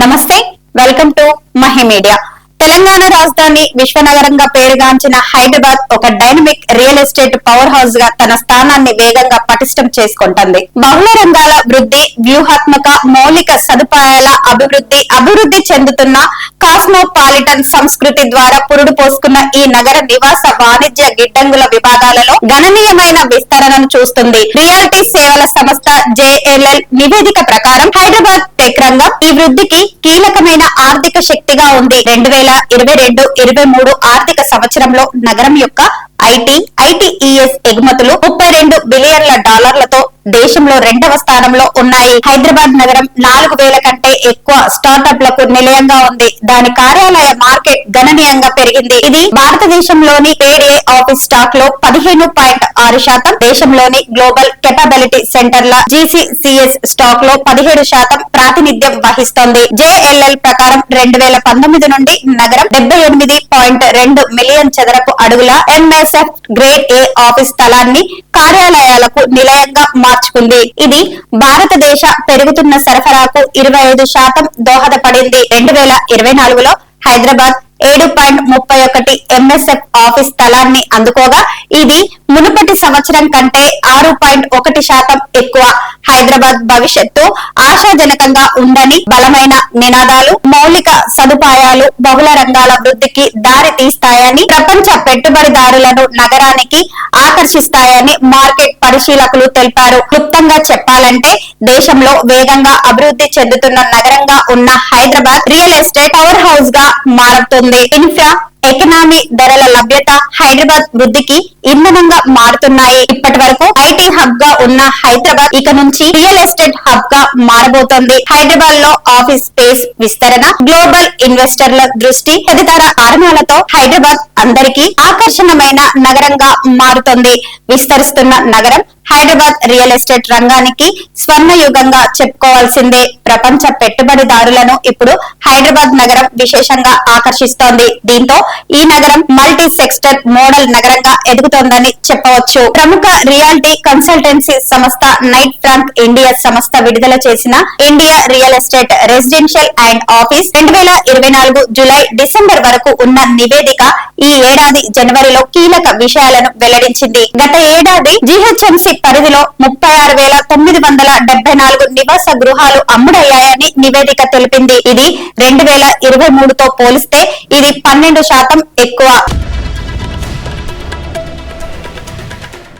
నమస్తే welcome to Mahi media. Telangana రాజధాని విశ్వనగరంగా పేరుగాంచిన హైదరాబాద్ ఒక డైనమిక్ రియల్ ఎస్టేట్ పవర్ హౌస్గా తన స్థానాన్ని వేగంగా పటిష్టం చేసుకుంటుంది. బహుళ రంగాల వృద్ధి వ్యూహాత్మక మౌలిక సదుపాయాల అభివృద్ధి అభివృద్ధి చెందుతున్న కాస్మోపాలిటన్ సంస్కృతి ద్వారా పురుడు పోసుకున్న ఈ నగర నివాస వాణిజ్య గిడ్డంగుల విభాగాలలో గణనీయమైన విస్తరణను చూస్తుంది. రియాలిటీ సేవల సంస్థ జేఎల్ఎల్ నివేదిక ప్రకారం హైదరాబాద్ టెక్ రంగం ఈ వృద్ధికి కీలకమైన ఆర్థిక శక్తిగా ఉంది. రెండు వేల ఇరవై రెండు ఇరవై మూడు ఆర్థిక సంవత్సరంలో నగరం యొక్క ఐటీ ఐటీఈఎస్ ఎగుమతులు ముప్పై రెండు బిలియన్ల డాలర్లతో దేశంలో రెండవ స్థానంలో ఉన్నాయి. హైదరాబాద్ నగరం నాలుగు వేల కంటే ఎక్కువ స్టార్టప్లకు నిలయంగా ఉంది. దాని కార్యాలయ మార్కెట్ గణనీయంగా పెరిగింది. ఇది భారతదేశంలోని పేడే ఆఫీస్ స్టాక్లో పదిహేను పాయింట్ ఆరు శాతం దేశంలోని గ్లోబల్ కెపబిలిటీ సెంటర్ల జీసీసీఎస్ స్టాక్లో పదిహేడు శాతం ప్రాతినిధ్యం వహిస్తోంది. జేఎల్ఎల్ ప్రకారం రెండు వేల పంతొమ్మిది నుండి నగరం డెబ్బై ఎనిమిది పాయింట్ రెండు మిలియన్ చదరపు అడుగుల ఎంఎస్ఎఫ్ గ్రేడ్ ఏ ఆఫీస్ స్థలాన్ని కార్యాలయాలకు నిలయంగా మార్చుకుంది. ఇది భారతదేశ పెరుగుతున్న సరఫరాకు ఇరవై ఐదు శాతం దోహదపడింది. రెండు వేల ఇరవై నాలుగులో హైదరాబాద్ ఏడు పాయింట్ ముప్పై ఒకటి ఎంఎస్ఎఫ్ ఆఫీస్ స్థలాన్ని అందుకోగా ఇది మునుపటి సంవత్సరం కంటే ఆరు పాయింట్ ఒకటి శాతం ఎక్కువ. హైదరాబాద్ భవిష్యత్తు ఆశాజనకంగా ఉందని బలమైన నినాదాలు మౌలిక సదుపాయాలు బహుళ రంగాల వృద్ధికి దారి తీస్తాయని ప్రపంచ పెట్టుబడిదారులను నగరానికి ఆకర్షిస్తాయని మార్కెట్ పరిశీలకులు తెలిపారు. క్లుప్తంగా చెప్పాలంటే దేశంలో వేగంగా అభివృద్ధి చెందుతున్న నగరంగా ఉన్న హైదరాబాద్ రియల్ ఎస్టేట్ పవర్ హౌస్గా మారుతుంది. ఇన్ఫ్రా ఎకనామీ ధరల లభ్యత హైదరాబాద్ వృద్ధికి ఇంధనంగా మారుతున్నాయి. ఇప్పటి వరకు ఐటీ హబ్గా ఉన్న హైదరాబాద్ ఇక నుంచి రియల్ ఎస్టేట్ హబ్గా మారబోతోంది. హైదరాబాద్లో ఆఫీస్ స్పేస్ విస్తరణ గ్లోబల్ ఇన్వెస్టర్ల దృష్టి తదితర కారణాలతో హైదరాబాద్ అందరికీ ఆకర్షణమైన నగరంగా మారుతోంది. విస్తరిస్తున్న నగరం హైదరాబాద్ రియల్ ఎస్టేట్ రంగానికి స్వర్ణయుగంగా చెప్పుకోవాల్సిందే. ప్రపంచ పెట్టుబడిదారులను ఇప్పుడు హైదరాబాద్ నగరం విశేషంగా ఆకర్షిస్తోంది. దీంతో ఈ నగరం మల్టీ సెక్టర్ మోడల్ నగరంగా ఎదుగుతోందని చెప్పవచ్చు. ప్రముఖ రియాలిటీ కన్సల్టెన్సీ సంస్థ నైట్ ఫ్రాంక్ ఇండియా సంస్థ విడుదల చేసిన India real estate residential and office రెండు వేల ఇరవై నాలుగు జులై డిసెంబర్ వరకు ఉన్న నివేదిక ఈ ఏడాది జనవరిలో కీలక విషయాలను వెల్లడించింది. గత ఏడాది జీహెచ్ఎంసీ పరిధిలో ముప్పై ఆరు వేల తొమ్మిది వందల డెబ్బై నాలుగు నివాస గృహాలు అమ్ముడయ్యాయని నివేదిక తెలిపింది. ఇది రెండు వేల ఇరవై మూడుతో పోలిస్తే ఇది పన్నెండు శాతం శాతం ఎక్కువ.